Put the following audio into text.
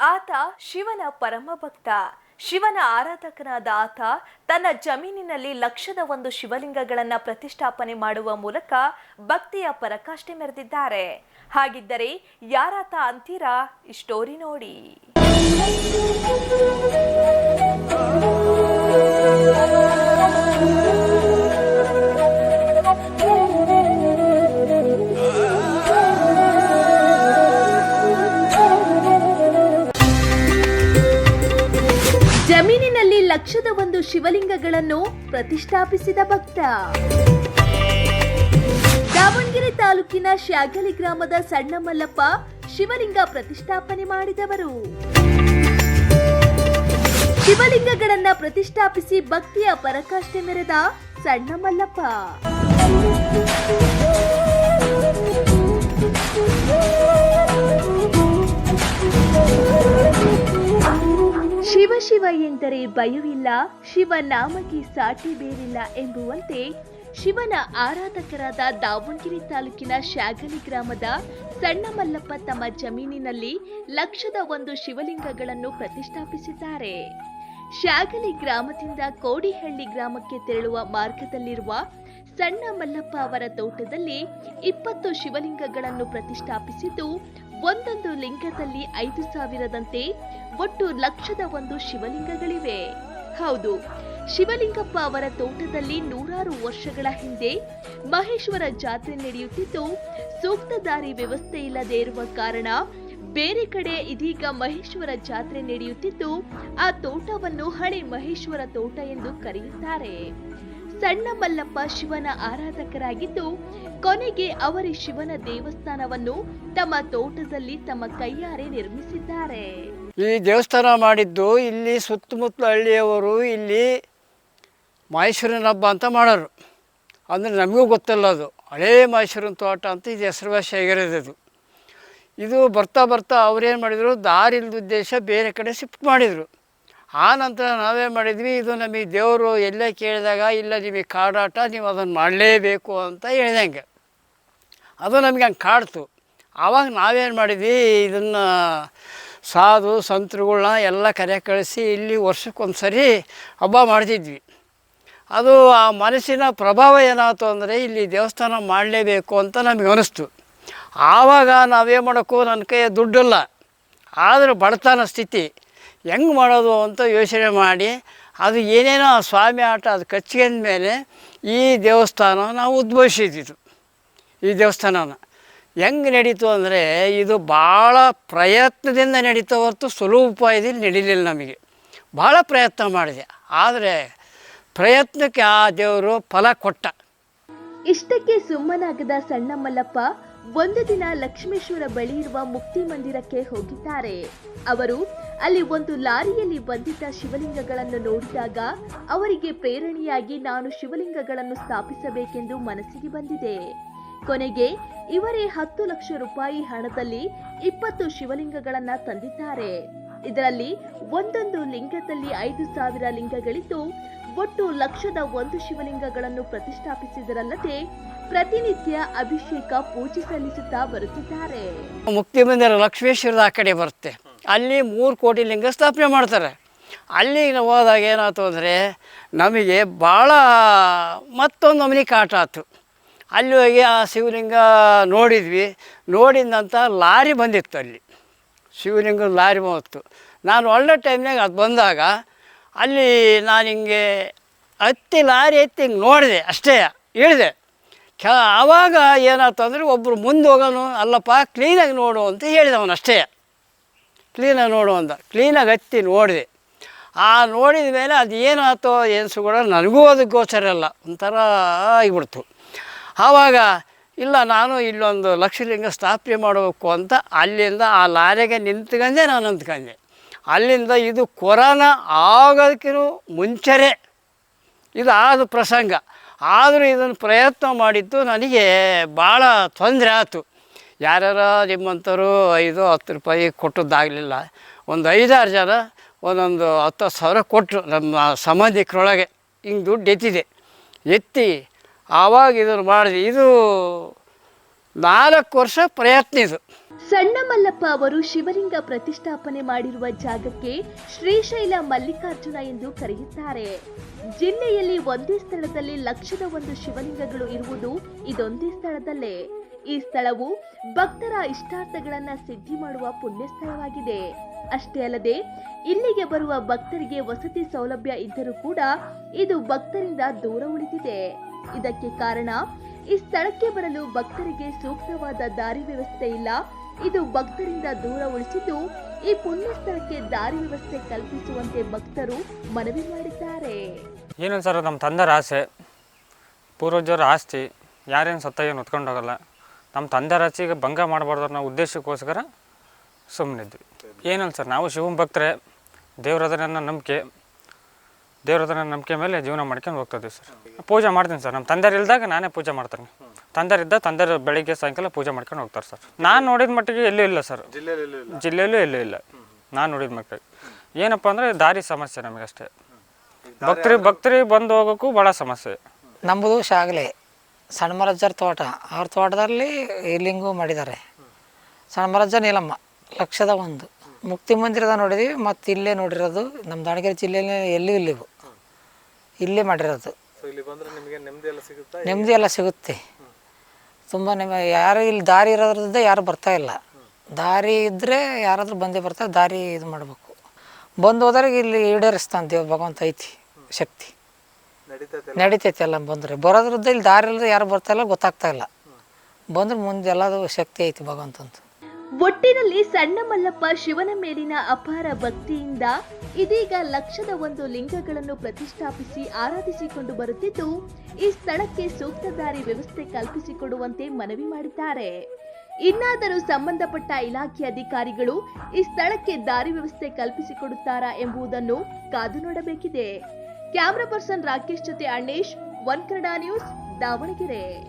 ಆತ ಶಿವನ ಪರಮ ಭಕ್ತ. ಶಿವನ ಆರಾಧಕನಾದ ಆತ ತನ್ನ ಜಮೀನಿನಲ್ಲಿ ಲಕ್ಷದ ಒಂದು ಶಿವಲಿಂಗಗಳನ್ನ ಪ್ರತಿಷ್ಠಾಪನೆ ಮಾಡುವ ಮೂಲಕ ಭಕ್ತಿಯ ಪರಕಾಷ್ಠೆ ಮೆರೆದಿದ್ದಾರೆ. ಹಾಗಿದ್ದರೆ ಯಾರಾತ ಅಂತೀರಾ? ಈ ಸ್ಟೋರಿ ನೋಡಿ. ಲಕ್ಷದ ಒಂದು ಶಿವಲಿಂಗಗಳನ್ನು ಪ್ರತಿಷ್ಠಾಪಿಸಿದ ಭಕ್ತ. ದಾವಣಗೆರೆ ತಾಲೂಕಿನ ಶ್ಯಾಗಲಿ ಗ್ರಾಮದ ಸಣ್ಣ ಮಲ್ಲಪ್ಪ ಶಿವಲಿಂಗ ಪ್ರತಿಷ್ಠಾಪನೆ ಮಾಡಿದವರು. ಶಿವಲಿಂಗಗಳನ್ನ ಪ್ರತಿಷ್ಠಾಪಿಸಿ ಭಕ್ತಿಯ ಪರಕಾಷ್ಠೆ ಮೆರೆದ ಸಣ್ಣ ಮಲ್ಲಪ್ಪ ಶಿವ ಎಂದರೆ ಭಯವಿಲ್ಲ, ಶಿವ ನಾಮಕ್ಕೆ ಸಾಟಿ ಬೇರಿಲ್ಲ ಎಂಬುವಂತೆ ಶಿವನ ಆರಾಧಕರಾದ ದಾವಣಗೆರೆ ತಾಲೂಕಿನ ಶ್ಯಾಗಲಿ ಗ್ರಾಮದ ಸಣ್ಣ ಮಲ್ಲಪ್ಪ ತಮ್ಮ ಜಮೀನಿನಲ್ಲಿ ಲಕ್ಷದ ಒಂದು ಶಿವಲಿಂಗಗಳನ್ನು ಪ್ರತಿಷ್ಠಾಪಿಸಿದ್ದಾರೆ. ಶ್ಯಾಗಲಿ ಗ್ರಾಮದಿಂದ ಕೋಡಿಹಳ್ಳಿ ಗ್ರಾಮಕ್ಕೆ ತೆರಳುವ ಮಾರ್ಗದಲ್ಲಿರುವ ಸಣ್ಣ ಮಲ್ಲಪ್ಪ ಅವರ ತೋಟದಲ್ಲಿ ಇಪ್ಪತ್ತು ಶಿವಲಿಂಗಗಳನ್ನು ಪ್ರತಿಷ್ಠಾಪಿಸಿದ್ದು ಒಂದೊಂದು ಲಿಂಗದಲ್ಲಿ ಐದು ಸಾವಿರದಂತೆ ಒಟ್ಟು ಲಕ್ಷದ ಒಂದು ಶಿವಲಿಂಗಗಳಿವೆ. ಹೌದು, ಶಿವಲಿಂಗಪ್ಪ ಅವರ ತೋಟದಲ್ಲಿ ನೂರಾರು ವರ್ಷಗಳ ಹಿಂದೆ ಮಹೇಶ್ವರ ಜಾತ್ರೆ ನಡೆಯುತ್ತಿದ್ದು, ಸೂಕ್ತ ದಾರಿ ವ್ಯವಸ್ಥೆ ಇಲ್ಲದೆ ಇರುವ ಕಾರಣ ಬೇರೆ ಕಡೆ ಇದೀಗ ಮಹೇಶ್ವರ ಜಾತ್ರೆ ನಡೆಯುತ್ತಿದ್ದು, ಆ ತೋಟವನ್ನು ಹಳೆ ಮಹೇಶ್ವರ ತೋಟ ಎಂದು ಕರೆಯುತ್ತಾರೆ. ಸಣ್ಣ ಮಲ್ಲಪ್ಪ ಶಿವನ ಆರಾಧಕರಾಗಿದ್ದು, ಕೊನೆಗೆ ಅವರೇ ಶಿವನ ದೇವಸ್ಥಾನವನ್ನು ತಮ್ಮ ತೋಟದಲ್ಲಿ ತಮ್ಮ ಕೈಯಾರೆ ನಿರ್ಮಿಸಿದ್ದಾರೆ. ಈ ದೇವಸ್ಥಾನ ಮಾಡಿದ್ದು ಇಲ್ಲಿ ಸುತ್ತಮುತ್ತಲ ಹಳ್ಳಿಯವರು ಇಲ್ಲಿ ಮಹೇಶ್ವರನ ಹಬ್ಬ ಅಂತ ಮಾಡೋರು. ಅಂದರೆ ನಮಗೂ ಗೊತ್ತಲ್ಲ ಅದು. ಹಳೇ ಮಹೇಶ್ವರನ ತೋಟ ಅಂತ ಇದು ಹೆಸರುವಾಸಿ ಆಗಿರೋದು ಇದು ಬರ್ತಾ ಬರ್ತಾ ಅವ್ರೇನು ಮಾಡಿದರು, ದಾರಿಲ್ದ ಉದ್ದೇಶ ಬೇರೆ ಕಡೆ ಶಿಫ್ಟ್ ಮಾಡಿದರು. ಆ ನಂತರ ನಾವೇ ಮಾಡಿದ್ವಿ, ಇದು ನಮಗೆ ದೇವರು ಎಲ್ಲೇ ಕೇಳಿದಾಗ, ಇಲ್ಲ ನಿಮಗೆ ಕಾಡಾಟ, ನೀವು ಅದನ್ನು ಮಾಡಲೇಬೇಕು ಅಂತ ಹೇಳ್ದಂಗೆ. ಅದು ನಮಗೆ ಹಂಗೆ ಕಾಡ್ತು. ಆವಾಗ ನಾವೇನು ಮಾಡಿದ್ವಿ, ಇದನ್ನು ಸಾಧು ಸಂತರುಗಳನ್ನ ಎಲ್ಲ ಕರೆ ಕಳಿಸಿ ಇಲ್ಲಿ ವರ್ಷಕ್ಕೊಂದು ಸರಿ ಹಬ್ಬ ಮಾಡ್ತಿದ್ವಿ. ಅದು ಆ ಮನಸ್ಸಿನ ಪ್ರಭಾವ ಏನಾಯ್ತು ಅಂದರೆ, ಇಲ್ಲಿ ದೇವಸ್ಥಾನ ಮಾಡಲೇಬೇಕು ಅಂತ ನಮಗೆ ಅನಿಸ್ತು. ಆವಾಗ ನಾವೇನು ಮಾಡೋಕ್ಕೂ ನನ್ನ ಕೈ ದುಡ್ಡಿಲ್ಲ. ಆದರೂ ಬಡತನ ಸ್ಥಿತಿ. ಹೆಂಗೆ ಮಾಡೋದು ಅಂತ ಯೋಚನೆ ಮಾಡಿ ಅದು ಏನೇನೋ ಆ ಸ್ವಾಮಿ ಆಟ ಅದು ಕಚ್ಕೊಂಡ ಮೇಲೆ ಈ ದೇವಸ್ಥಾನ ನಾವು ಉದ್ಭವಿಸಿದ್ದು ಈ ದೇವಸ್ಥಾನನ. ಹೆಂಗೆ ನಡೀತು ಅಂದರೆ ಇದು ಭಾಳ ಪ್ರಯತ್ನದಿಂದ ನಡೀತಾ ಹೊರತು ಸುಲಭ ಉಪಾಯದಲ್ಲಿ ನಡೀಲಿಲ್ಲ ನಮಗೆ. ಭಾಳ ಪ್ರಯತ್ನ ಮಾಡಿದೆ. ಆದರೆ ಪ್ರಯತ್ನಕ್ಕೆ ಆ ದೇವರು ಫಲ ಕೊಟ್ಟ. ಇಷ್ಟಕ್ಕೆ ಸುಮ್ಮನಾಗದ ಸಣ್ಣ ಮಲ್ಲಪ್ಪ ಒಂದು ದಿನ ಲಕ್ಷ್ಮೇಶ್ವರ ಬಳಿ ಇರುವ ಮುಕ್ತಿ ಮಂದಿರಕ್ಕೆ ಹೋಗಿದ್ದಾರೆ. ಅವರು ಅಲ್ಲಿ ಒಂದು ಲಾರಿಯಲ್ಲಿ ಬಂದಿದ್ದ ಶಿವಲಿಂಗಗಳನ್ನು ನೋಡಿದಾಗ ಅವರಿಗೆ ಪ್ರೇರಣೆಯಾಗಿ ನಾನು ಶಿವಲಿಂಗಗಳನ್ನು ಸ್ಥಾಪಿಸಬೇಕೆಂದು ಮನಸ್ಸಿಗೆ ಬಂದಿದೆ. ಕೊನೆಗೆ ಇವರೇ ಹತ್ತು ಲಕ್ಷ ರೂಪಾಯಿ ಹಣದಲ್ಲಿ ಇಪ್ಪತ್ತು ಶಿವಲಿಂಗಗಳನ್ನು ತಂದಿದ್ದಾರೆ. ಇದರಲ್ಲಿ ಒಂದೊಂದು ಲಿಂಗದಲ್ಲಿ ಐದು ಸಾವಿರ ಲಿಂಗಗಳಿದ್ದು ಒಟ್ಟು ಲಕ್ಷದ ಒಂದು ಶಿವಲಿಂಗಗಳನ್ನು ಪ್ರತಿಷ್ಠಾಪಿಸಿದರಲ್ಲದೆ ಪ್ರತಿನಿತ್ಯ ಅಭಿಷೇಕ, ಪೂಜೆ ಸಲ್ಲಿಸುತ್ತಾ ಬರುತ್ತಿದ್ದಾರೆ. ಮುಕ್ತಿ ಮಂದಿರ ಲಕ್ಷ್ಮೇಶ್ವರದ ಆ ಕಡೆ ಬರುತ್ತೆ. ಅಲ್ಲಿ ಮೂರು ಕೋಟಿ ಲಿಂಗ ಸ್ಥಾಪನೆ ಮಾಡ್ತಾರೆ. ಅಲ್ಲಿಗೆ ನಾವು ಹೋದಾಗ ಏನಾಯ್ತು ಅಂದರೆ, ನಮಗೆ ಭಾಳ ಮತ್ತೊಂದು ನಮನಿ ಕಾಟ ಆಯ್ತು. ಅಲ್ಲಿ ಹೋಗಿ ಆ ಶಿವಲಿಂಗ ನೋಡಿದ್ವಿ. ನೋಡಿದಂಥ ಲಾರಿ ಬಂದಿತ್ತು ಅಲ್ಲಿ. ಶಿವಲಿಂಗದ ಲಾರಿ ಬಂತು. ನಾನು ಒಳ್ಳೆ ಟೈಮ್ನಾಗ ಅದು ಬಂದಾಗ ಅಲ್ಲಿ ನಾನು ಹಿಂಗೆ ಹತ್ತಿ ಲಾರಿ ಎತ್ತಿ ಹಿಂಗೆ ನೋಡಿದೆ ಅಷ್ಟೇ ಹೇಳಿದೆ ಕೆ ಆವಾಗ ಏನಾಯ್ತು ಅಂದರೆ ಒಬ್ಬರು ಮುಂದೆ ಹೋಗೋನು, ಅಲ್ಲಪ್ಪ ಕ್ಲೀನಾಗಿ ನೋಡು ಅಂತ ಹೇಳಿದವನು ಅಷ್ಟೇ. ಕ್ಲೀನಾಗಿ ನೋಡು ಅಂತ ಕ್ಲೀನಾಗಿ ಹತ್ತಿ ನೋಡಿದೆ. ಆ ನೋಡಿದ ಮೇಲೆ ಅದು ಏನಾಯ್ತೋ ಏನು ಕೂಡ ನನಗೂ ಅದು ಗೋಚರ ಇಲ್ಲ ಒಂಥರ ಆಗಿಬಿಡ್ತು. ಆವಾಗ, ಇಲ್ಲ, ನಾನು ಇಲ್ಲೊಂದು ಲಕ್ಷಲಿಂಗ ಸ್ಥಾಪನೆ ಮಾಡಬೇಕು ಅಂತ ಅಲ್ಲಿಂದ ಆ ಲಾರಿಗೆ ನಿಂತ್ಕೊಂಡೆ ನಾನು ಅಂದ್ಕೊಂಡೆ ಅಲ್ಲಿಂದ ಇದು ಕೊರೋನಾ ಆಗೋದಕ್ಕಿಂತ ಮುಂಚೆನೇ. ಇದು ಆದ ಪ್ರಸಂಗ. ಆದರೂ ಇದನ್ನು ಪ್ರಯತ್ನ ಮಾಡಿದ್ದು ನನಗೆ ಭಾಳ ತೊಂದರೆ ಆಯಿತು. ಯಾರ್ಯಾರ ನಿಮ್ಮಂಥವ್ರು ಐದು ಹತ್ತು ರೂಪಾಯಿ ಕೊಟ್ಟದ್ದಾಗಲಿಲ್ಲ. ಒಂದು ಐದಾರು ಜನ ಒಂದೊಂದು ಹತ್ತು ಸಾವಿರ ಕೊಟ್ಟರು ನಮ್ಮ ಸಂಬಂಧಿಕರೊಳಗೆ. ಹಿಂಗೆ ದುಡ್ಡು ಎತ್ತಿದೆ. ಎತ್ತಿ ಆವಾಗ ಇದನ್ನು ಮಾಡಿದೆ. ಇದು ನಾಲ್ಕು ವರ್ಷ ಪ್ರಯತ್ನ ಇದು. ಸಣ್ಣ ಮಲ್ಲಪ್ಪ ಅವರು ಶಿವಲಿಂಗ ಪ್ರತಿಷ್ಠಾಪನೆ ಮಾಡಿರುವ ಜಾಗಕ್ಕೆ ಶ್ರೀಶೈಲ ಮಲ್ಲಿಕಾರ್ಜುನ ಎಂದು ಕರೆಯುತ್ತಾರೆ. ಜಿಲ್ಲೆಯಲ್ಲಿ ಒಂದೇ ಸ್ಥಳದಲ್ಲಿ ಲಕ್ಷದ ಒಂದು ಶಿವಲಿಂಗಗಳು ಇರುವುದು ಇದೊಂದೇ ಸ್ಥಳದಲ್ಲೇ. ಈ ಸ್ಥಳವು ಭಕ್ತರ ಇಷ್ಟಾರ್ಥಗಳನ್ನ ಸಿದ್ಧಿ ಮಾಡುವ ಪುಣ್ಯ ಸ್ಥಳವಾಗಿದೆ ಅಷ್ಟೇ ಅಲ್ಲದೆ, ಇಲ್ಲಿಗೆ ಬರುವ ಭಕ್ತರಿಗೆ ವಸತಿ ಸೌಲಭ್ಯ ಇದ್ದರೂ ಕೂಡ ಇದು ಭಕ್ತರಿಂದ ದೂರ ಉಳಿದಿದೆ. ಇದಕ್ಕೆ ಕಾರಣ ಈ ಸ್ಥಳಕ್ಕೆ ಬರಲು ಭಕ್ತರಿಗೆ ಸೂಕ್ತವಾದ ದಾರಿ ವ್ಯವಸ್ಥೆ ಇಲ್ಲ. ಇದು ಭಕ್ತರಿಂದ ದೂರ ಉಳಿಸಿದ್ದು ಈ ಪುಣ್ಯ ಸ್ಥಳಕ್ಕೆ ದಾರಿ ವ್ಯವಸ್ಥೆ ಕಲ್ಪಿಸುವಂತೆ ಭಕ್ತರು ಮನವಿ ಮಾಡಿದ್ದಾರೆ. ಏನೊಂದು ಸರ್ ನಮ್ಮ ತಂದರ ಆಸೆ? ಪೂರ್ವಜರ ಆಸ್ತಿ, ಯಾರೇನು ಸತ್ತ ಏನು ಹೊತ್ಕೊಂಡು ಹೋಗಲ್ಲ ನಮ್ಮ ತಂದೆರ ಆಸೆಗೆ ಭಂಗ ಮಾಡಬಾರ್ದು ಅನ್ನೋ ಉದ್ದೇಶಕ್ಕೋಸ್ಕರ ಸುಮ್ಮನಿದ್ವಿ ಏನಲ್ಲ ಸರ್, ನಾವು ಶಿವನ ಭಕ್ತರೆ ದೇವ್ರದನ್ನ ನಂಬಿಕೆ. ದೇವ್ರದನ್ನ ನಂಬಿಕೆ ಮೇಲೆ ಜೀವನ ಮಾಡ್ಕೊಂಡು ಹೋಗ್ತದೆ ಸರ್. ಪೂಜೆ ಮಾಡ್ತೀನಿ ಸರ್. ನಮ್ಮ ತಂದೆರು ಇಲ್ದಾಗ ನಾನೇ ಪೂಜೆ ಮಾಡ್ತೀನಿ. ತಂದೆರಿದ್ದ ತಂದೆರು ಬೆಳಿಗ್ಗೆ ಸಾಯಂಕಾಲ ಪೂಜೆ ಮಾಡ್ಕೊಂಡು ಹೋಗ್ತಾರೆ ಸರ್. ನಾನು ನೋಡಿದ ಮಟ್ಟಿಗೆ ಎಲ್ಲೂ ಇಲ್ಲ ಸರ್. ಜಿಲ್ಲೆಯಲ್ಲೂ ಎಲ್ಲೂ ಇಲ್ಲ? ನಾನು ನೋಡಿದ ಮಟ್ಟಿಗೆ. ಏನಪ್ಪ ಅಂದರೆ ದಾರಿ ಸಮಸ್ಯೆ ನಮಗಷ್ಟೇ ಭಕ್ತರಿ ಭಕ್ತರಿ ಬಂದು ಹೋಗೋಕ್ಕೂ ಭಾಳ ಸಮಸ್ಯೆ. ನಮ್ಮದು ಶಾಗಲೆ. ಸಣ್ಣಮರಜ್ಜರ ತೋಟ. ಅವ್ರ ತೋಟದಲ್ಲಿ ಲಿಂಗು ಮಾಡಿದ್ದಾರೆ. ಸಣ್ಣಮರಜ್ಜ ನೀಲಮ್ಮ ಲಕ್ಷದ ಒಂದು. ಮುಕ್ತಿ ಮಂದಿರದ ನೋಡಿದ್ವಿ ಮತ್ತು ಇಲ್ಲೇ ನೋಡಿರೋದು ನಮ್ಮ ದಾವಣಗೆರೆ ಜಿಲ್ಲೆಯಲ್ಲಿ ಎಲ್ಲೂ ಇಲ್ಲಿವು ಇಲ್ಲೇ ಮಾಡಿರೋದು. ನೆಮ್ಮದಿ ಎಲ್ಲ ಸಿಗುತ್ತೆ? ತುಂಬ ನಿಮ್ಮ ಯಾರು ಇಲ್ಲಿ ದಾರಿ ಇರೋದ್ರಿಂದ ಯಾರು ಬರ್ತಾ ಇಲ್ಲ. ದಾರಿ ಇದ್ದರೆ ಯಾರಾದರೂ ಬಂದೇ ಬರ್ತಾರೆ ದಾರಿ ಇದು ಮಾಡಬೇಕು. ಬಂದು ಹೋದ್ರೆ ಇಲ್ಲಿ ಈಡೇರಿಸ್ತಾನೆ ದೇವ್ ಭಗವಂತ ಐತಿ ಶಕ್ತಿ. ನಡೀತೈತೆ ಎಲ್ಲ? ಬಂದರೆ. ಬರೋದ್ರದ್ದು ಇಲ್ಲಿ ದಾರಿ ಇಲ್ಲದೆ ಯಾರು ಬರ್ತಾ ಇಲ್ಲ ಗೊತ್ತಾಗ್ತಾ ಇಲ್ಲ. ಬಂದ್ರೆ ಮುಂದೆ ಎಲ್ಲದೂ ಶಕ್ತಿ ಐತಿ ಭಗವಂತಂತ ಒಟ್ಟಿನಲ್ಲಿ ಸಣ್ಣ ಮಲ್ಲಪ್ಪ ಶಿವನ ಮೇಲಿನ ಅಪಾರ ಭಕ್ತಿಯಿಂದ ಇದೀಗ ಲಕ್ಷದ ಒಂದು ಲಿಂಗಗಳನ್ನು ಪ್ರತಿಷ್ಠಾಪಿಸಿ ಆರಾಧಿಸಿಕೊಂಡು ಬರುತ್ತಿದ್ದು, ಈ ಸ್ಥಳಕ್ಕೆ ಸೂಕ್ತ ದಾರಿ ವ್ಯವಸ್ಥೆ ಕಲ್ಪಿಸಿಕೊಡುವಂತೆ ಮನವಿ ಮಾಡಿದ್ದಾರೆ. ಇನ್ನಾದರೂ ಸಂಬಂಧಪಟ್ಟ ಇಲಾಖೆ ಅಧಿಕಾರಿಗಳು ಈ ಸ್ಥಳಕ್ಕೆ ದಾರಿ ವ್ಯವಸ್ಥೆ ಕಲ್ಪಿಸಿಕೊಡುತ್ತಾರಾ ಎಂಬುದನ್ನು ಕಾದು ನೋಡಬೇಕಿದೆ. ಕ್ಯಾಮ್ರಾ ಪರ್ಸನ್ ರಾಕೇಶ್ ಜೊತೆ ಅಣ್ಣೇಶ್, ಒನ್ ಕನ್ನಡ ನ್ಯೂಸ್, ದಾವಣಗೆರೆ.